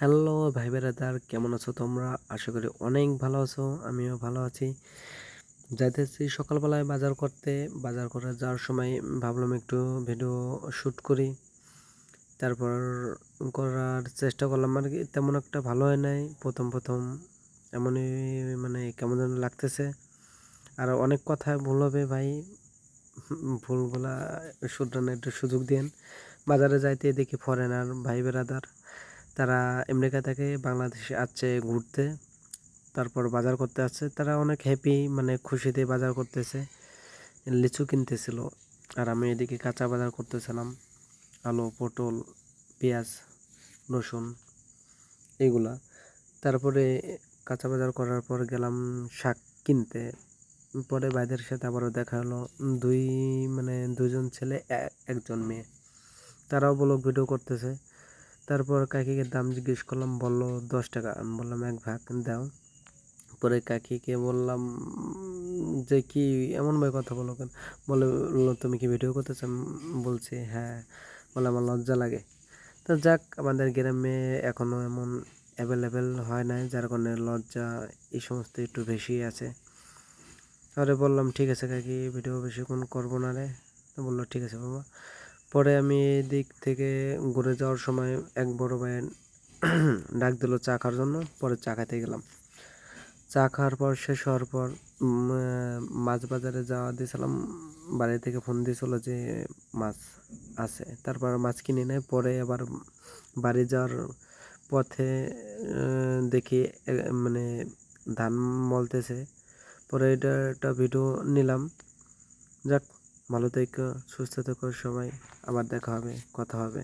Hello ভাই বেড়াদার কেমন আছো তোমরা? আশা করি অনেক ভালো আছো, আমিও ভালো আছি। যাইতেছি সকালবেলায় বাজার করতে। বাজার করে যাওয়ার সময় ভাবলাম একটু ভিডিও শ্যুট করি। তারপর করার চেষ্টা করলাম আর কি তেমন একটা ভালো হয় নাই। প্রথম প্রথম এমনই মানে কেমন যেন লাগতেছে। আর অনেক কথা ভুল হবে ভাই। ভুলগুলা শুধরানোর একটু সুযোগ দিন। বাজারে যাইতে দেখি ফরেনার ভাই বেড়াদার তারা আমেরিকা থেকে বাংলাদেশে আসছে ঘুরতে, তারপর বাজার করতে আসছে। তারা অনেক হ্যাপি মানে খুশিতে বাজার করতেছে। লিচু কিনতেছিল, আর আমি এদিকে কাঁচা বাজার করতেছিলাম। আলু, পটল, পেঁয়াজ, রসুন, এগুলা। তারপরে কাঁচা বাজার করার পর গেলাম শাক কিনতে। পরে ভাইদের সাথে আবারও দেখা হলো। দুই মানে দুজন ছেলে একজন মেয়ে। তারাও বলো ভিডিও করতেছে। তারপর কাকিকে দাম জিজ্ঞেস করলাম বলল দশ টাকা। আমি বললাম এক ভাগ দাও। পরে কাকিকে বললাম যে কি এমন ভাবে কথা বলো কেন? বলে বলল, তুমি কি ভিডিও করতেছো? আমি বলছি হ্যাঁ। বলে আমার লজ্জা লাগে। তো যাক আমাদের গ্রামে এখনও এমন অ্যাভেলেবেল হয় নাই যার কারণে লজ্জা এই সমস্ত একটু বেশি আছে। তারপরে বললাম ঠিক আছে কাকি ভিডিও বেশিক্ষণ করব না রে। তো বলল ঠিক আছে বাবা। পরে আমি এদিক থেকে ঘুরে যাওয়ার সময় এক বড় ভাই ডাক দিল চা খাওয়ার জন্য, পরে চা খাইতে গেলাম। চা খাওয়ার পর শেষ হওয়ার পর মাছ বাজারে যাওয়া দিয়েছিলাম, বাড়ি থেকে ফোন দিয়েছিল যে মাছ আছে। তারপর মাছ কিনে নেয়, পরে আবার বাড়ি যাওয়ার পথে দেখি মানে ধান মলতেছে। পরে এটা একটা ভিডিও নিলাম। যাক ভালো থেকো সুস্থ থেকো সবাই। আবার দেখা হবে কথা হবে।